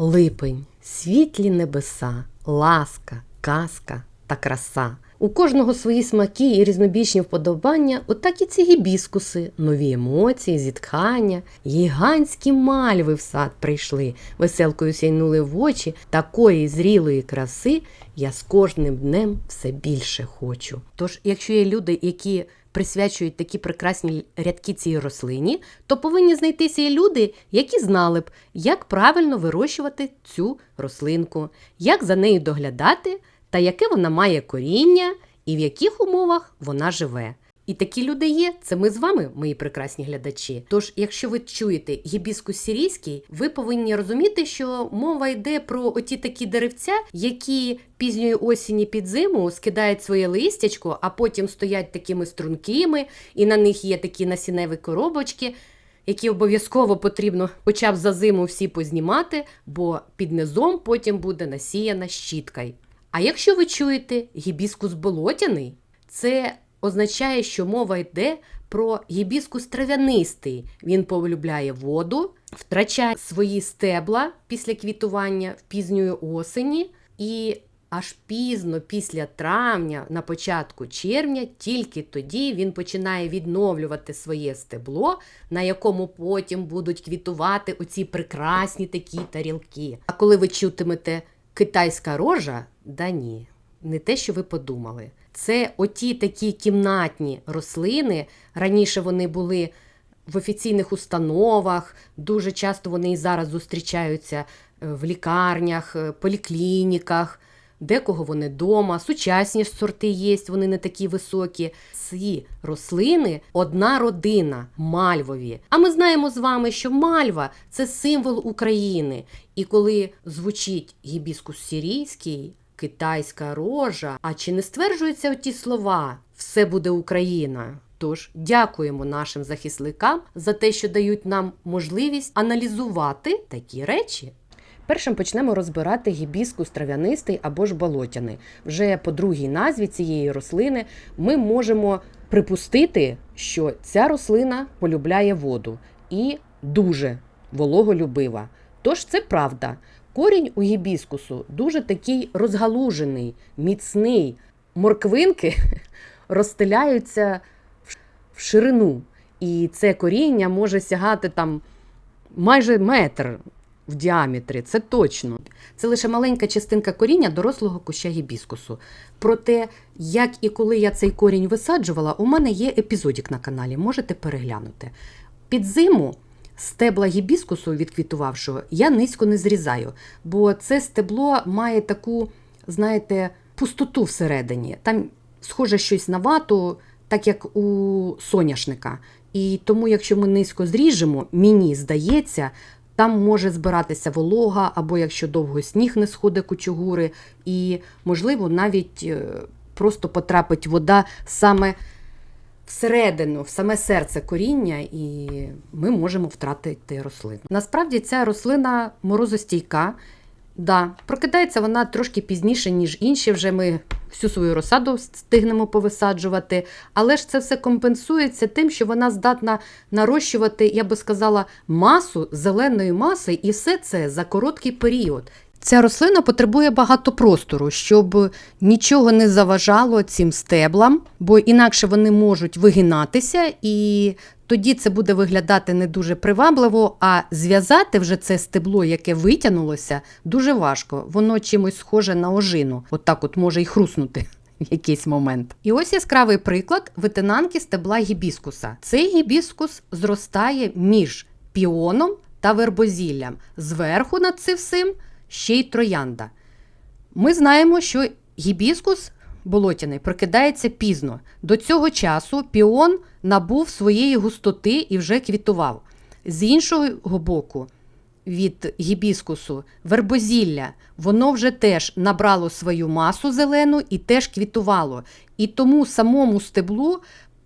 Липень, світлі небеса, ласка, казка та краса. У кожного свої смаки і різнобічні вподобання, отак і ці гібіскуси, нові емоції, зітхання, гігантські мальви в сад прийшли, веселкою сяйнули в очі, такої зрілої краси я з кожним днем все більше хочу. Тож, якщо є люди, які присвячують такі прекрасні рядки цій рослині, то повинні знайтися і люди, які знали б, як правильно вирощувати цю рослинку, як за нею доглядати та яке вона має коріння і в яких умовах вона живе. І такі люди є. Це ми з вами, мої прекрасні глядачі. Тож, якщо ви чуєте гібіскус сирійський, ви повинні розуміти, що мова йде про оті такі деревця, які пізньої осені під зиму скидають своє листячко, а потім стоять такими стрункими, і на них є такі насінневі коробочки. Які обов'язково потрібно хоча б за зиму всі познімати, бо під низом потім буде насіяна щіткою. А якщо ви чуєте гібіскус болотяний, це означає, що мова йде про гібіскус трав'янистий. Він полюбляє воду, втрачає свої стебла після квітування в пізньої осені і аж пізно, після травня, на початку червня, тільки тоді він починає відновлювати своє стебло, на якому потім будуть квітувати оці прекрасні такі тарілки. А коли ви чутимете китайська рожа, да ні, не те, що ви подумали. Це оті такі кімнатні рослини. Раніше вони були в офіційних установах, дуже часто вони і зараз зустрічаються е, в лікарнях, е, поліклініках, декого вони вдома, сучасні сорти є, вони не такі високі. Ці рослини одна родина мальвові. А ми знаємо з вами, що мальва це символ України. І коли звучить гібіскус сирійський, китайська рожа. А чи не стверджуються ті слова Все буде Україна? Тож дякуємо нашим захисникам за те, що дають нам можливість аналізувати такі речі. Першим почнемо розбирати гібіскус трав'янистий або ж болотяний. Вже по другій назві цієї рослини ми можемо припустити, що ця рослина полюбляє воду і дуже вологолюбива. Тож це правда. Корінь у гібіскусу дуже такий розгалужений, міцний. Морквинки розстеляються в ширину. І це коріння може сягати там майже метр в діаметрі, це точно. Це лише маленька частинка коріння дорослого куща гібіскусу. Проте, як і коли я цей корінь висаджувала, у мене є епізодік на каналі, можете переглянути. Під зиму стебла гібіскусу, відквітувавшого, я низько не зрізаю, бо це стебло має таку, знаєте, пустоту всередині. Там схоже щось на вату, так як у соняшника. І тому, якщо ми низько зріжемо, мені здається, там може збиратися волога, або якщо довго сніг не сходить кучугури, і, можливо, навіть е, просто потрапить вода саме всередину, в саме серце коріння, і ми можемо втратити рослину. Насправді ця рослина морозостійка. Да, Прокидається вона трошки пізніше, ніж інші. Вже ми всю свою розсаду встигнемо повисаджувати. Але ж це все компенсується тим, що вона здатна нарощувати, я би сказала, масу зеленої маси, і все це за короткий період. Ця рослина потребує багато простору, щоб нічого не заважало цим стеблам, бо інакше вони можуть вигинатися, і тоді це буде виглядати не дуже привабливо. А зв'язати вже це стебло, яке витягнулося, дуже важко. Воно чимось схоже на ожину. Отак от, от може й хруснути. В якийсь момент. І ось яскравий приклад витинанки стебла гібіскуса. Цей гібіскус зростає між піоном та вербозіллям. Зверху над цим всім ще й троянда. Ми знаємо, що гібіскус болотяний прокидається пізно. До цього часу піон набув своєї густоти і вже квітував. З іншого боку, від гібіскусу вербозілля, воно вже теж набрало свою масу зелену і теж квітувало. І тому самому стеблу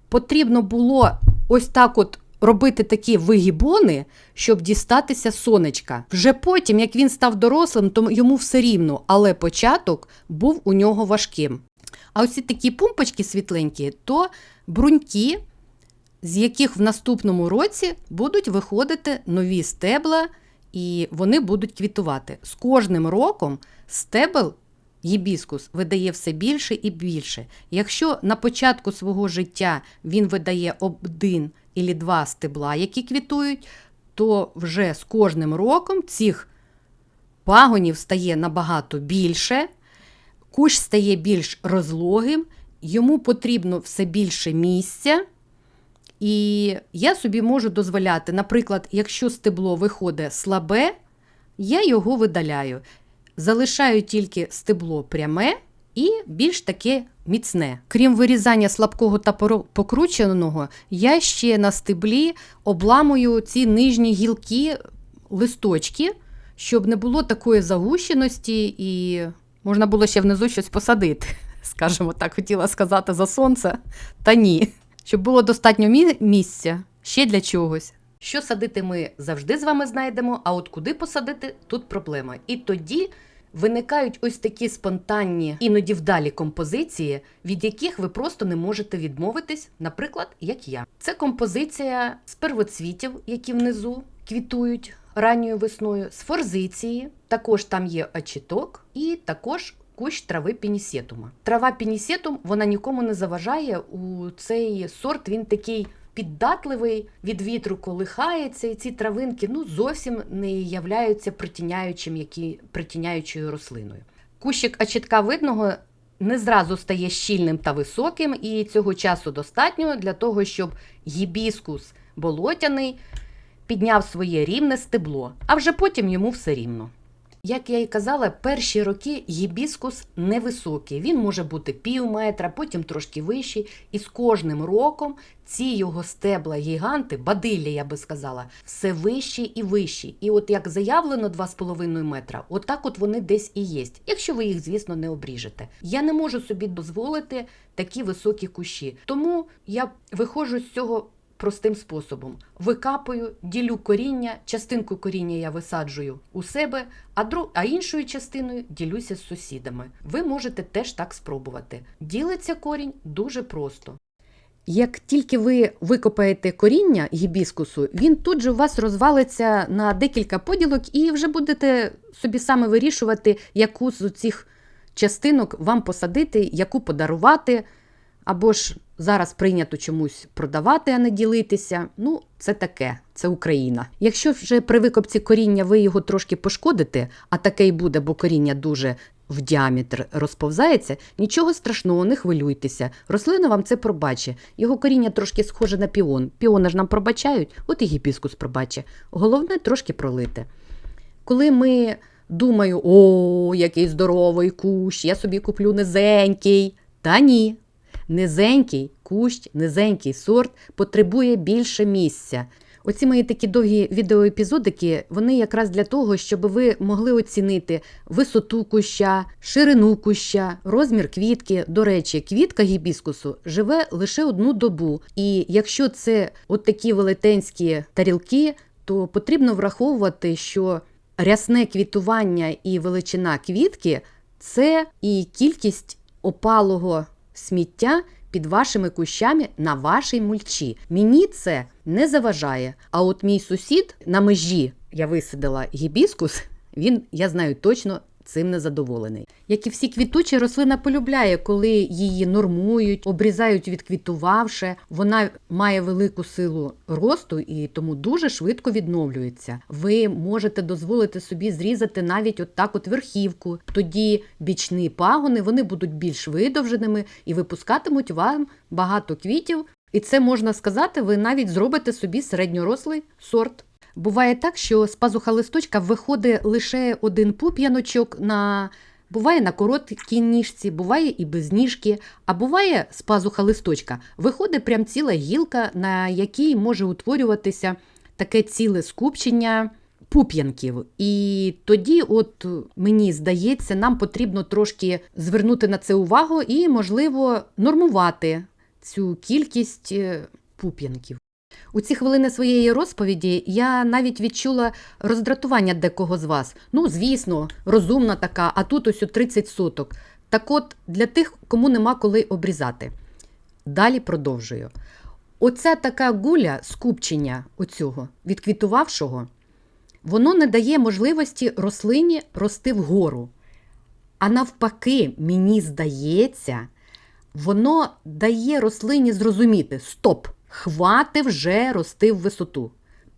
потрібно було ось так от робити такі вигібони, щоб дістатися сонечка. Вже потім, як він став дорослим, то йому все рівно, але початок був у нього важким. А ось такі пумпочки світленькі, то бруньки, з яких в наступному році будуть виходити нові стебла і вони будуть квітувати. З кожним роком стебел гібіскус видає все більше і більше. Якщо на початку свого життя він видає один або два стебла, які квітують, то вже з кожним роком цих пагонів стає набагато більше, кущ стає більш розлогим, йому потрібно все більше місця. І я собі можу дозволяти, наприклад, якщо стебло виходить слабе, я його видаляю. Залишаю тільки стебло пряме і більш таке міцне. Крім вирізання слабкого та покрученого, я ще на стеблі обламую ці нижні гілки, листочки, щоб не було такої загущеності і можна було ще внизу щось посадити. Скажімо так, хотіла сказати за сонце, та ні. Щоб було достатньо мі- місця ще для чогось. Що садити ми завжди з вами знайдемо, а от куди посадити тут проблема. І тоді виникають ось такі спонтанні, іноді вдалі композиції, від яких ви просто не можете відмовитись, наприклад, як я. Це композиція з первоцвітів, які внизу квітують ранньою весною, з форзиції, також там є очіток, і також кущ трави пінісетума. Трава пінісетум вона нікому не заважає. У цей сорт він такий піддатливий, від вітру колихається, і ці травинки ну, зовсім не являються притіняючим, які, притіняючою рослиною. Кущик очітка видного не зразу стає щільним та високим, і цього часу достатньо для того, щоб гібіскус болотяний підняв своє рівне стебло, а вже потім йому все рівно. Як я і казала, перші роки гібіскус невисокий. Він може бути пів метра, потім трошки вищий. І з кожним роком ці його стебла гіганти, бадилля, я би сказала, все вищі і вищі. І от як заявлено 2,5 метра, отак от вони десь і є. Якщо ви їх, звісно, не обріжете. Я не можу собі дозволити такі високі кущі. Тому я виходжу з цього простим способом. Викапую, ділю коріння, частинку коріння я висаджую у себе, а, дру... а іншою частиною ділюся з сусідами. Ви можете теж так спробувати. Ділиться корінь дуже просто. Як тільки ви викопаєте коріння гібіскусу, він тут же у вас розвалиться на декілька поділок, і вже будете собі саме вирішувати, яку з цих частинок вам посадити, яку подарувати. Або ж зараз прийнято чомусь продавати, а не ділитися. Ну, це таке, це Україна. Якщо вже при викопці коріння ви його трошки пошкодите, а таке й буде, бо коріння дуже в діаметр розповзається, нічого страшного, не хвилюйтеся. Рослина вам це пробачить. Його коріння трошки схоже на піон. Піони ж нам пробачають, от і гібіскус пробачить. Головне трошки пролити. Коли ми думаю, о, який здоровий кущ, я собі куплю низенький. Та ні, Низенький кущ, низенький сорт потребує більше місця. Оці мої такі довгі відеоепізодики, вони якраз для того, щоб ви могли оцінити висоту куща, ширину куща, розмір квітки. До речі, квітка гібіскусу живе лише одну добу. І якщо це от такі велетенські тарілки, то потрібно враховувати, що рясне квітування і величина квітки це і кількість опалого сміття під вашими кущами на вашій мульчі. Мені це не заважає. А от мій сусід на межі я висадила гібіскус, він, я знаю точно. Цим не задоволений. Як і всі квітучі, рослина полюбляє, коли її нормують, обрізають відквітувавши. Вона має велику силу росту і тому дуже швидко відновлюється. Ви можете дозволити собі зрізати навіть от так от верхівку. Тоді бічні пагони вони будуть більш видовженими і випускатимуть вам багато квітів. І це можна сказати, ви навіть зробите собі середньорослий сорт. Буває так, що з пазуха листочка виходить лише один пуп'яночок на. Буває на короткій ніжці, буває і без ніжки, а буває з пазуха листочка. Виходить прям ціла гілка, на якій може утворюватися таке ціле скупчення пуп'янків. І тоді, от мені здається, нам потрібно трошки звернути на це увагу і, можливо, нормувати цю кількість е, пуп'янків. У ці хвилини своєї розповіді я навіть відчула роздратування декого з вас. Ну, звісно, розумна така, а тут ось у 30 соток. Так от, для тих, кому нема коли обрізати. Далі продовжую. Оця така гуля скупчення оцього відквітувавшого, воно не дає можливості рослині рости вгору. А навпаки, мені здається, воно дає рослині зрозуміти: стоп, хвати вже рости в висоту.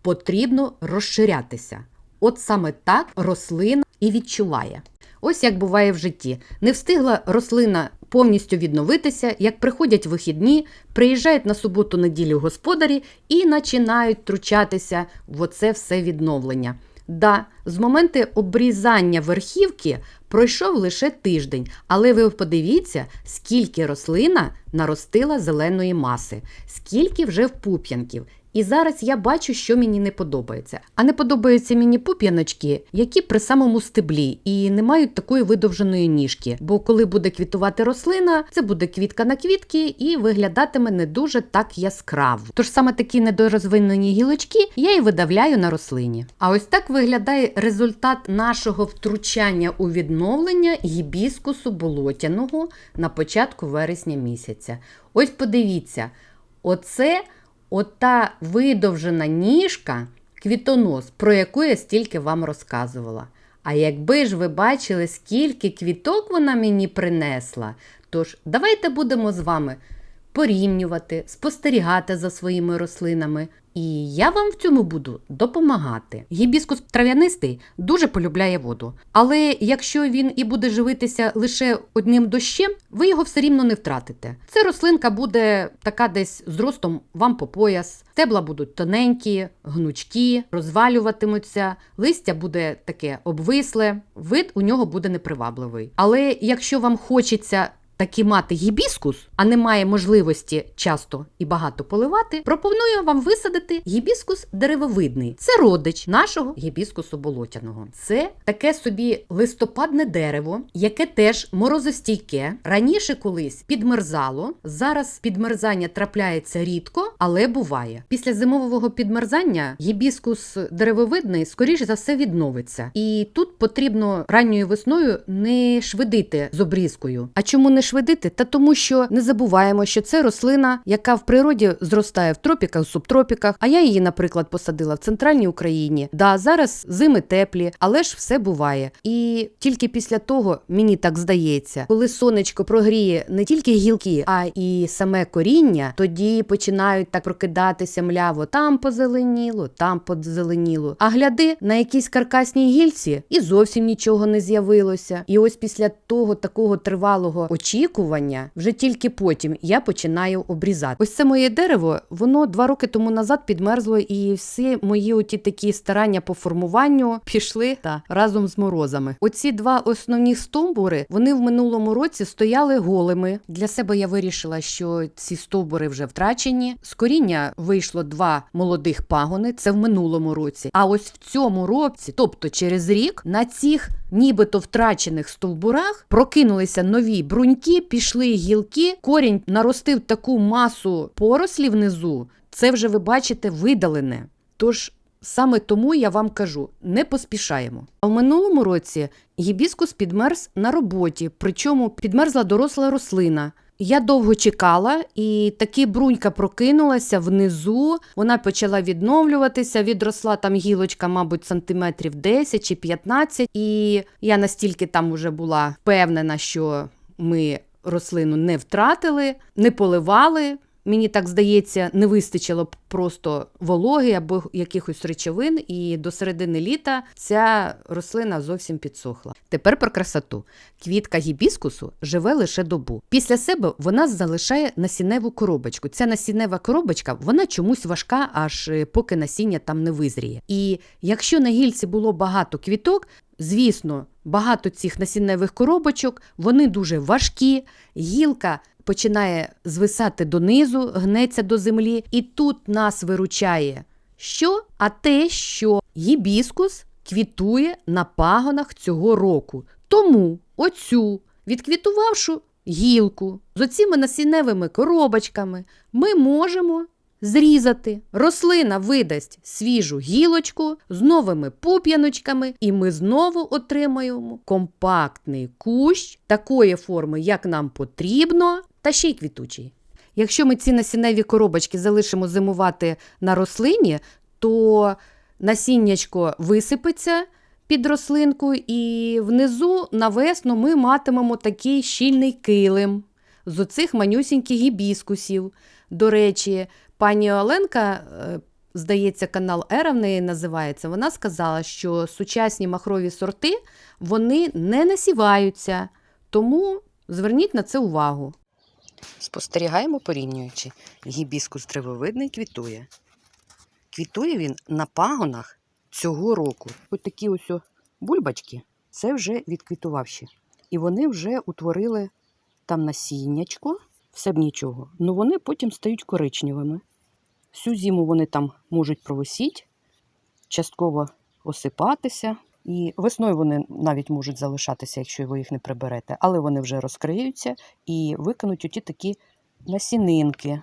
Потрібно розширятися. От саме так рослина і відчуває. Ось як буває в житті. Не встигла рослина повністю відновитися, як приходять вихідні, приїжджають на суботу-неділю господарі і починають тручатися в оце все відновлення. Да, з моменту обрізання верхівки пройшов лише тиждень, але ви подивіться, скільки рослина наростила зеленої маси, скільки вже в пуп'янків. І зараз я бачу, що мені не подобається. А не подобаються мені пуп'яночки, які при самому стеблі і не мають такої видовженої ніжки. Бо коли буде квітувати рослина, це буде квітка на квітки і виглядатиме не дуже так яскраво. Тож саме такі недорозвинені гілочки я і видавляю на рослині. А ось так виглядає результат нашого втручання у відновлення гібіскусу болотяного на початку вересня місяця. Ось подивіться, оце. Ота видовжена ніжка, квітонос, про яку я стільки вам розказувала. А якби ж ви бачили, скільки квіток вона мені принесла, тож давайте будемо з вами порівнювати, спостерігати за своїми рослинами. І я вам в цьому буду допомагати. Гібіскус трав'янистий дуже полюбляє воду. Але якщо він і буде живитися лише одним дощем, ви його все рівно не втратите. Ця рослинка буде така десь з ростом вам по пояс, стебла будуть тоненькі, гнучкі, розвалюватимуться, листя буде таке обвисле, вид у нього буде непривабливий. Але якщо вам хочеться таки мати гібіскус, а немає можливості часто і багато поливати, пропоную вам висадити гібіскус деревовидний. Це родич нашого гібіскусу болотяного. Це таке собі листопадне дерево, яке теж морозостійке. Раніше колись підмерзало. Зараз підмерзання трапляється рідко, але буває. Після зимового підмерзання гібіскус деревовидний, скоріш за все, відновиться. І тут потрібно ранньою весною не швидити з обрізкою. А чому не швидити? Та тому, що не забуваємо, що це рослина, яка в природі зростає в тропіках, субтропіках. А я її, наприклад, посадила в центральній Україні. Да, зараз зими теплі, але ж все буває. І тільки після того, мені так здається, коли сонечко прогріє не тільки гілки, а і саме коріння, тоді починають так прокидатися мляво. Там позеленіло, там позеленіло. А гляди на якійсь каркасній гільці і зовсім нічого не з'явилося. І ось після того такого тривалого очікування, вже тільки потім я починаю обрізати. Ось це моє дерево, воно два роки тому назад підмерзло, і всі мої оті такі старання по формуванню пішли та разом з морозами. Оці два основні стовбури вони в минулому році стояли голими. Для себе я вирішила, що ці стовбури вже втрачені. З коріння вийшло два молодих пагони. Це в минулому році. А ось в цьому році, тобто через рік, на цих нібито втрачених стовбурах прокинулися нові бруньки, пішли гілки, корінь наростив таку масу порослі внизу. Це вже ви бачите видалене. Тож саме тому я вам кажу: не поспішаємо. А в минулому році гібіскус підмерз на роботі, причому підмерзла доросла рослина. Я довго чекала, і таки брунька прокинулася внизу. Вона почала відновлюватися. Відросла там гілочка, мабуть, сантиметрів 10 чи 15. І я настільки там уже була впевнена, що ми рослину не втратили, не поливали. Мені так здається, не вистачило б просто вологи або якихось речовин, і до середини літа ця рослина зовсім підсохла. Тепер про красоту. Квітка гібіскусу живе лише добу. Після себе вона залишає насінневу коробочку. Ця насіннева коробочка вона чомусь важка, аж е, поки насіння там не визріє. І якщо на гільці було багато квіток, звісно, багато цих насінневих коробочок, вони дуже важкі, гілка починає звисати донизу, гнеться до землі, і тут нас виручає що? А те, що гібіскус квітує на пагонах цього року. Тому оцю відквітувавшу гілку з оціми насінневими коробочками ми можемо зрізати. Рослина видасть свіжу гілочку з новими пуп'яночками, і ми знову отримаємо компактний кущ такої форми, як нам потрібно, та ще й квітучий. Якщо ми ці насінневі коробочки залишимо зимувати на рослині, то насіннячко висипеться під рослинку, і внизу на весну ми матимемо такий щільний килим з оцих манюсіньких гібіскусів. До речі, пані Оленка, е, здається, канал Ера в неї називається. Вона сказала, що сучасні махрові сорти вони не насіваються, тому зверніть на це увагу. Спостерігаємо порівнюючи. Гібіскус древовидний квітує. Квітує він на пагонах цього року. Ось такі ось бульбачки, це вже відквітувавші. І вони вже утворили там насіннячко, все б нічого. Ну вони потім стають коричневими. Всю зиму вони там можуть провисіти, частково осипатися. І весною вони навіть можуть залишатися, якщо ви їх не приберете, але вони вже розкриються і викинуть оті такі насінинки,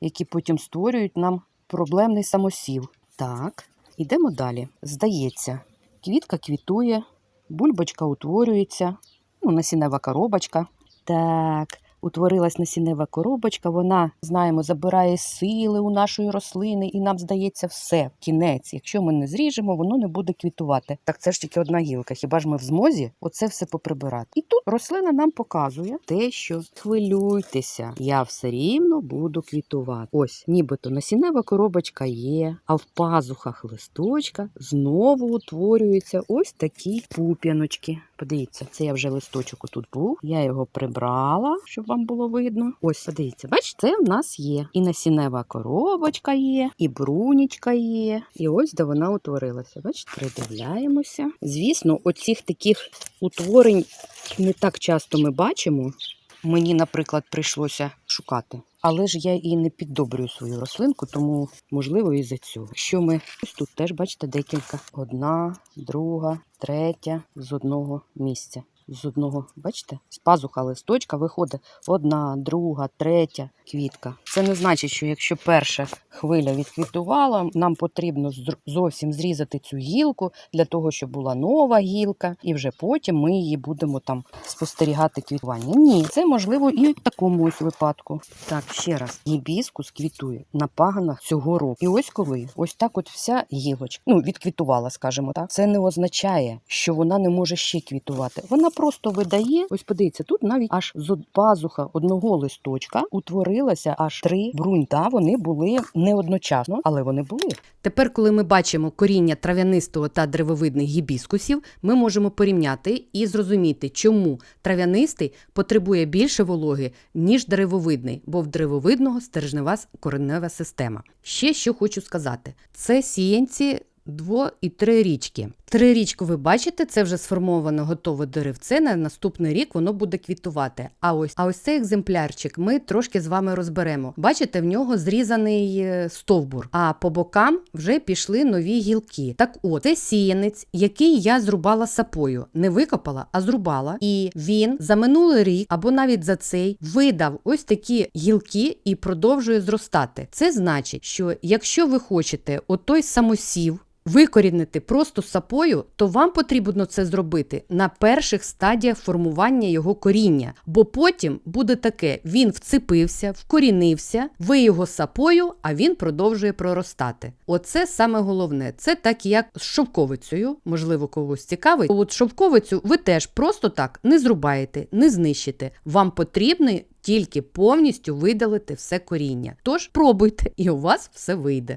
які потім створюють нам проблемний самосів. Так, ідемо далі. Здається, квітка квітує, бульбочка утворюється, ну, насінева коробочка. Так, утворилась насінева коробочка, вона, знаємо, забирає сили у нашої рослини, і нам здається, все, кінець. Якщо ми не зріжемо, воно не буде квітувати. Так це ж тільки одна гілка. Хіба ж ми в змозі оце все поприбирати? І тут рослина нам показує те, що хвилюйтеся, я все рівно буду квітувати. Ось, нібито насінева коробочка є, а в пазухах листочка знову утворюються ось такі пуп'яночки. Подивіться, це я вже листочок тут був. Я його прибрала, щоб вам було видно. Ось, подивіться, бачите, це в нас є. І насінева коробочка є, і брунічка є. І ось де вона утворилася. Бачите, придивляємося. Звісно, оцих таких утворень не так часто ми бачимо. Мені, наприклад, прийшлося шукати. Але ж я і не піддобрюю свою рослинку, тому можливо і за цього. Що ми ось тут теж бачите декілька: одна, друга, третя з одного місця. З одного, бачите, з пазуха листочка виходить одна, друга, третя квітка. Це не значить, що якщо перша хвиля відквітувала, нам потрібно зовсім зрізати цю гілку для того, щоб була нова гілка, і вже потім ми її будемо там спостерігати квітування. Ні, це можливо і в такому ось випадку. Так, ще раз, гібіскус квітує на паганах цього року. І ось коли ось так, от вся гілочка, ну відквітувала, скажімо так. Це не означає, що вона не може ще квітувати. Вона просто видає. Ось подивіться, тут навіть аж з пазуха одного листочка утворилася аж три бруньта. Вони були не одночасно, але вони були. Тепер, коли ми бачимо коріння трав'янистого та древовидних гібіскусів, ми можемо порівняти і зрозуміти, чому трав'янистий потребує більше вологи, ніж деревовидний, бо в деревовидного стержнева коренева система. Ще що хочу сказати: це сіянці. Дво і трирічки. Трирічку ви бачите, це вже сформоване готове деревце. На наступний рік воно буде квітувати. А ось, а ось цей екземплярчик ми трошки з вами розберемо. Бачите, в нього зрізаний е, стовбур, а по бокам вже пішли нові гілки. Так от, це сіянець, який я зрубала сапою. Не викопала, а зрубала. І він за минулий рік або навіть за цей видав ось такі гілки і продовжує зростати. Це значить, що якщо ви хочете отой самосів. Викорінити просто сапою, то вам потрібно це зробити на перших стадіях формування його коріння, бо потім буде таке: він вцепився, вкорінився, ви його сапою, а він продовжує проростати. Оце саме головне. Це так як з шовковицею, можливо, когось цікавить. От шовковицю ви теж просто так не зрубаєте, не знищите. Вам потрібно тільки повністю видалити все коріння. Тож пробуйте, і у вас все вийде.